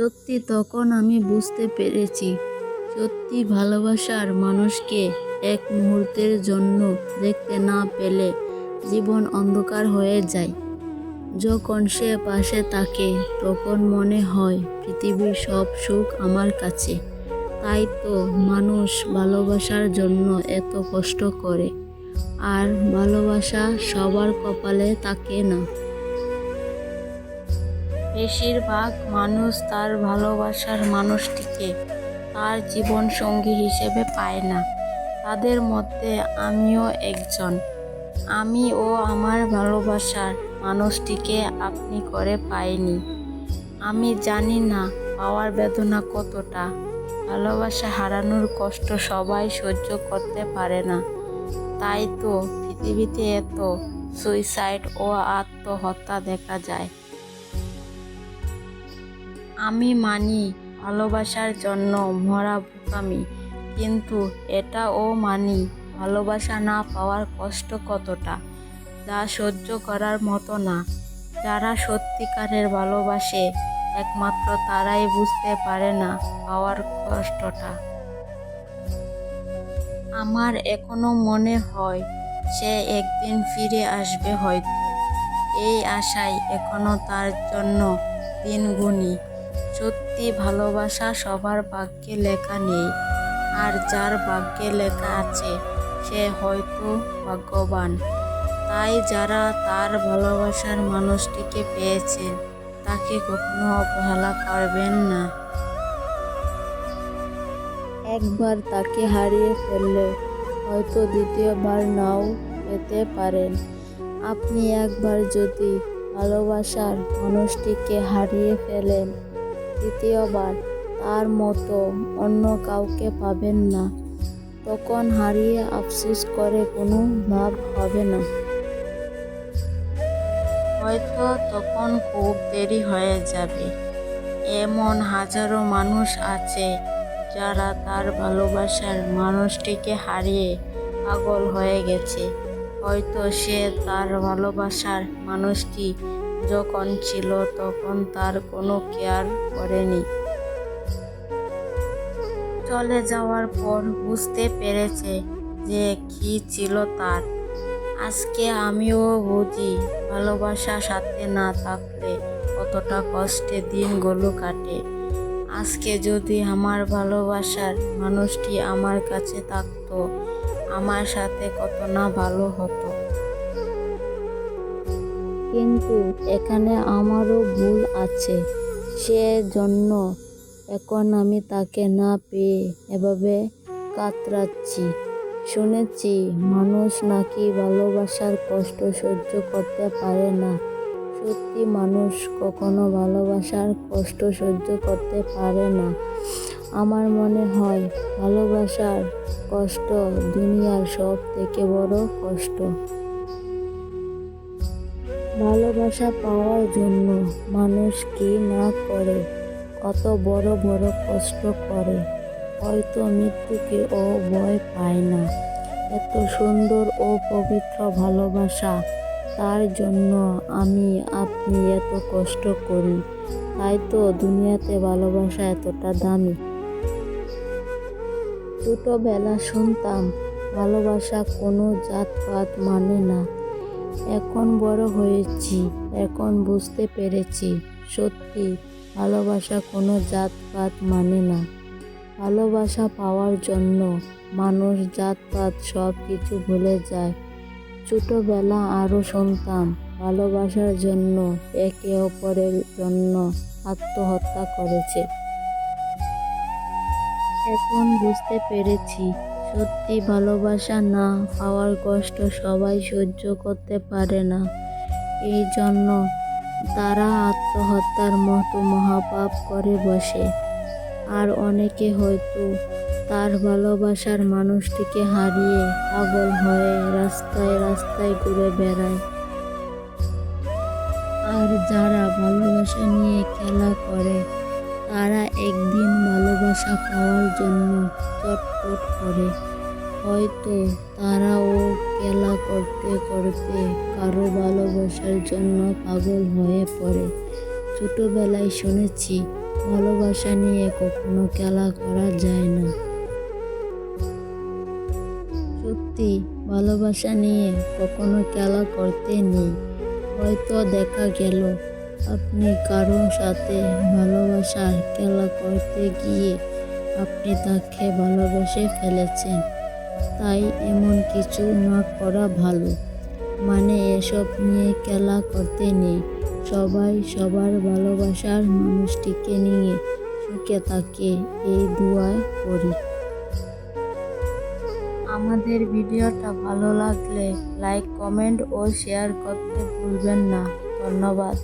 সত্যি তখন আমি বুঝতে পেরেছি, সত্যি ভালোবাসার মানুষকে এক মুহূর্তের জন্য দেখতে না পেলে জীবন অন্ধকার হয়ে যায়। যখন সে পাশে থাকে, তখন মনে হয় পৃথিবীর সব সুখ আমার কাছে। তাই তো মানুষ ভালোবাসার জন্য এত কষ্ট করে। আর ভালোবাসা সবার কপালে থাকে না। বেশিরভাগ মানুষ তার ভালোবাসার মানুষটিকে তার জীবন সঙ্গী হিসেবে পায় না। তাদের মধ্যে আমিও একজন। আমি ও আমার ভালোবাসার মানুষটিকে আপনি করে পাইনি। আমি জানি না পাওয়ার বেদনা কতটা। ভালোবাসা হারানোর কষ্ট সবাই সহ্য করতে পারে না। তাই তো পৃথিবীতে এত সুইসাইড ও আত্মহত্যা দেখা যায়। আমি মানি, ভালোবাসার জন্য মরা বোকামি। কিন্তু এটাও মানি, ভালোবাসা না পাওয়ার কষ্ট কতটা? যা সহ্য করার মতো না। যারা সত্যিকারের ভালোবাসে, একমাত্র তারাই বুঝতে পারে না পাওয়ার কষ্টটা। আমার এখনও মনে হয়, সে একদিন ফিরে আসবে হয়তো। এই আশায় এখনও তার জন্য দিন গুনি সত্যি ভালোবাসা সবার ভাগ্যে লেখা নেই। আর যার ভাগ্যে লেখা আছে, সে হয়তো ভাগ্যবান। তাই যারা তার ভালোবাসার মানুষটিকে পেয়েছেন, তাকে কখনো অবহেলা করবেন না। একবার তাকে হারিয়ে ফেললে হয়তো দ্বিতীয়বার নাও পেতে পারেন। আপনি একবার যদি ভালোবাসার মানুষটিকে হারিয়ে ফেলেন দ্বিতীয়বার। তার মতো অন্য কাউকে পাবেন না। তখন হারিয়ে আফসোস করে কোনো লাভ হবে না। হয়তো তখন খুব দেরি হয়ে যাবে। এমন হাজারো মানুষ আছে যারা তার ভালোবাসার মানুষটিকে হারিয়ে পাগল হয়ে গেছে। হয়তো সে তার ভালোবাসার মানুষটি যখন ছিল তখন তার কোনো কেয়ার করেনি। চলে যাওয়ার পর বুঝতে পেরেছে যে কি ছিল তার। আজকে আমিও বুঝি, ভালোবাসা সাথে না থাকলে কতটা কষ্টে দিনগুলো কাটে। আজকে যদি আমার ভালোবাসার মানুষটি আমার কাছে থাকতো, আমার সাথে কত না ভালো হতো। কিন্তু এখানে আমারও ভুল আছে। সে জন্য এখন আমি তাকে না পেয়ে এভাবে কাতরাচ্ছি। শুনেছি, মানুষ নাকি ভালোবাসার কষ্ট সহ্য করতে পারে না। সত্যি, মানুষ কখনো ভালোবাসার কষ্ট সহ্য করতে পারে না। আমার মনে হয়, ভালোবাসার কষ্ট দুনিয়ার সব থেকে বড় কষ্ট। ভালোবাসা পাওয়ার জন্য মানুষ কি না করে? কত বড় বড় কষ্ট করে। হয়তো মৃত্যুকে ও ভয় পায় না। এত সুন্দর ও পবিত্র ভালোবাসা। তার জন্য আমি, আপনি এত কষ্ট করি। তাই তো দুনিয়াতে ভালোবাসা এতটা দামি। ছোটবেলা শুনতাম, ভালোবাসা কোনো জাতপাত মানে না। এখন বড় হয়েছি, এখন বুঝতে পেরেছি। সত্যি, ভালোবাসা কোনো জাতপাত মানে না। ভালোবাসা পাওয়ার জন্য মানুষ জাতপাত সব কিছু ভুলে যায়। ছোটোবেলা আরও শুনতাম, ভালোবাসার জন্য একে অপরের জন্য আত্মহত্যা করেছে। এখন বুঝতে পেরেছি সত্যি ভালোবাসা না পাওয়ার কষ্ট সবাই সহ্য করতে পারে না। এই জন্য তারা আত্মহত্যার মতো মহাপাপ করে বসে। আর অনেকে হয়তো তার ভালোবাসার মানুষটিকে হারিয়ে পাগল হয়ে রাস্তায় রাস্তায় ঘুরে বেড়ায়। আর যারা ভালোবাসা নিয়ে খেলা করে তারা একদিন ভালোবাসা পাওয়ার জন্য চটপট করে। হয়তো তারাও খেলা করতে করতে কারও ভালোবাসার জন্য পাগল হয়ে পড়ে। ছোটোবেলায় শুনেছি, ভালোবাসা নিয়ে কখনো খেলা করা যায় না। সত্যি, ভালোবাসা নিয়ে কখনো খেলা করতে নেই। হয়তো দেখা গেল আপনি কারোর সাথে ভালোবাসার খেলা করতে গিয়ে আপনি তাকে ভালোবেসে ফেলেছেন, তাই এমন কিছু না করা ভালো। মানে এসব নিয়ে খেলা করতে নেই। সবাই সবার ভালোবাসার মানুষটিকে নিয়ে সুখে থাকে, এই দোয়া করি। আমাদের ভিডিওটা ভালো লাগলে লাইক, কমেন্ট ও শেয়ার করতে ভুলবেন না। ধন্যবাদ।